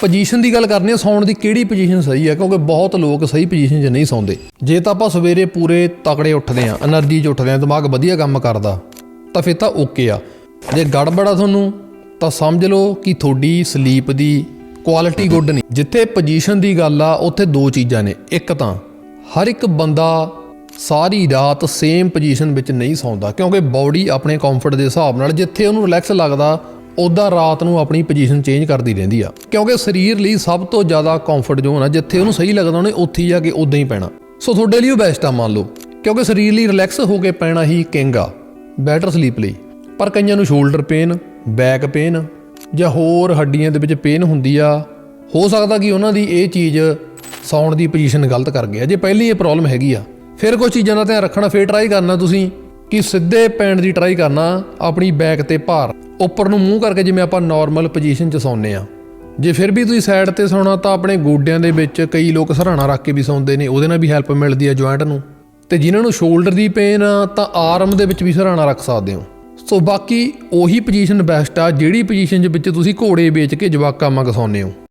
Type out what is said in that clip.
Position ਦੀ ਗੱਲ ਕਰਨੀ ਹੈ ਸੌਣ ਦੀ ਕਿਹੜੀ ਪੋਜੀਸ਼ਨ ਸਹੀ ਹੈ ਕਿਉਂਕਿ ਬਹੁਤ ਲੋਕ ਸਹੀ ਪੋਜੀਸ਼ਨ 'ਚ ਨਹੀਂ ਸੌਂਦੇ। ਜੇ ਤਾਂ ਆਪਾਂ ਸਵੇਰੇ ਪੂਰੇ ਤਕੜੇ ਉੱਠਦੇ ਆ એનર્ਜੀ 'ਚ ਉੱਠਦੇ ਆ, ਦਿਮਾਗ ਵਧੀਆ ਕੰਮ ਕਰਦਾ, ਤਾਂ ਫਿਰ ਤਾਂ ਓਕੇ ਆ। ਜੇ ਗੜਬੜਾ ਤੁਹਾਨੂੰ, ਤਾਂ ਸਮਝ ਲਓ ਕਿ ਤੁਹਾਡੀ ਸਲੀਪ ਦੀ ਕੁਆਲਿਟੀ ਗੁੱਡ ਨਹੀਂ। ਜਿੱਥੇ ਪੋਜੀਸ਼ਨ ਦੀ ਗੱਲ ਆ, ਉੱਥੇ ਦੋ ਚੀਜ਼ਾਂ ਨੇ। ਇੱਕ ਤਾਂ, ਹਰ ਇੱਕ ਬੰਦਾ ਸਾਰੀ ਰਾਤ ਸੇਮ ਪੋਜੀਸ਼ਨ ਵਿੱਚ ਨਹੀਂ ਸੌਂਦਾ, ਕਿਉਂਕਿ ਬਾਡੀ ਆਪਣੇ ਕੰਫਰਟ ਦੇ ਹਿਸਾਬ ਨਾਲ ਜਿੱਥੇ ਉਹਨੂੰ ਰਿਲੈਕਸ ਲੱਗਦਾ ਉਦਾਂ ਰਾਤ ਨੂੰ ਆਪਣੀ ਪੋਜੀਸ਼ਨ ਚੇਂਜ ਕਰਦੀ ਰਹਿੰਦੀ ਆ। ਕਿਉਂਕਿ ਸਰੀਰ ਲਈ ਸਭ ਤੋਂ ਜ਼ਿਆਦਾ ਕੰਫਰਟ ਜ਼ੋਨ ਆ, ਜਿੱਥੇ ਉਹਨੂੰ ਸਹੀ ਲੱਗਦਾ ਉਹਨੇ ਉੱਥੇ ਹੀ ਜਾ ਕੇ ਉਦਾਂ ਹੀ ਪੈਣਾ। ਸੋ ਤੁਹਾਡੇ ਲਈ ਉਹ ਬੈਸਟ ਆ ਮੰਨ ਲਓ, ਕਿਉਂਕਿ ਸਰੀਰ ਲਈ ਰਿਲੈਕਸ ਹੋ ਕੇ ਪੈਣਾ ਹੀ ਕਿੰਗ ਆ ਬੈਟਰ ਸਲੀਪ ਲਈ। ਪਰ ਕਈਆਂ ਨੂੰ ਸ਼ੋਲਡਰ ਪੇਨ ਬੈਕ ਪੇਨ ਜਾਂ ਹੋਰ ਹੱਡੀਆਂ ਦੇ ਵਿੱਚ ਪੇਨ ਹੁੰਦੀ ਆ, ਹੋ ਸਕਦਾ ਕਿ ਉਹਨਾਂ ਦੀ ਇਹ ਚੀਜ਼ ਸੌਣ ਦੀ ਪੋਜੀਸ਼ਨ ਗਲਤ ਕਰ ਗਿਆ ਜੇ ਪਹਿਲੀ ਇਹ ਪ੍ਰੋਬਲਮ ਹੈਗੀ ਆ, ਫਿਰ ਕੁਝ ਚੀਜ਼ਾਂ ਦਾ ਧਿਆਨ ਰੱਖਣਾ, ਫੇਰ ਟਰਾਈ ਕਰਨਾ ਤੁਸੀਂ। ਕਿ ਸਿੱਧੇ ਪੈਣ ਦੀ ਟਰਾਈ ਕਰਨਾ ਆਪਣੀ ਬੈਕ ਤੇ ਭਾਰ। ਉੱਪਰ ਨੂੰ ਮੂੰਹ ਕਰਕੇ ਜਿਵੇਂ ਆਪਾਂ ਨਾਰਮਲ ਪੋਜੀਸ਼ਨ 'ਚ ਸੌਂਦੇ ਆ ਜੇ ਫਿਰ ਵੀ ਤੁਸੀਂ ਸਾਈਡ ਤੇ ਸੌਣਾ ਤਾਂ ਆਪਣੇ ਗੋਡਿਆਂ ਦੇ ਵਿੱਚ ਕਈ ਲੋਕ ਸਰਾਣਾ ਰੱਖ ਕੇ ਵੀ ਸੌਂਦੇ ਨੇ, ਉਹਦੇ ਨਾਲ ਵੀ ਹੈਲਪ ਮਿਲਦੀ ਹੈ ਜੁਆਇੰਟ ਨੂੰ। ਤੇ ਜਿਨ੍ਹਾਂ ਨੂੰ ਸ਼ੋਲਡਰ ਦੀ ਪੇਨ ਆ, ਤਾਂ ਆਰਮ ਦੇ ਵਿੱਚ ਵੀ ਸਰਾਣਾ ਰੱਖ ਸਕਦੇ ਹੋ। ਸੋ ਬਾਕੀ ਉਹੀ ਪੋਜੀਸ਼ਨ ਬੈਸਟ ਆ, ਜਿਹੜੀ ਪੋਜੀਸ਼ਨ ਦੇ ਵਿੱਚ ਤੁਸੀਂ ਘੋੜੇ ਵੇਚ ਕੇ ਜਵਾਕਾਂ ਮੰਗ ਸੌਂਦੇ ਹੋ।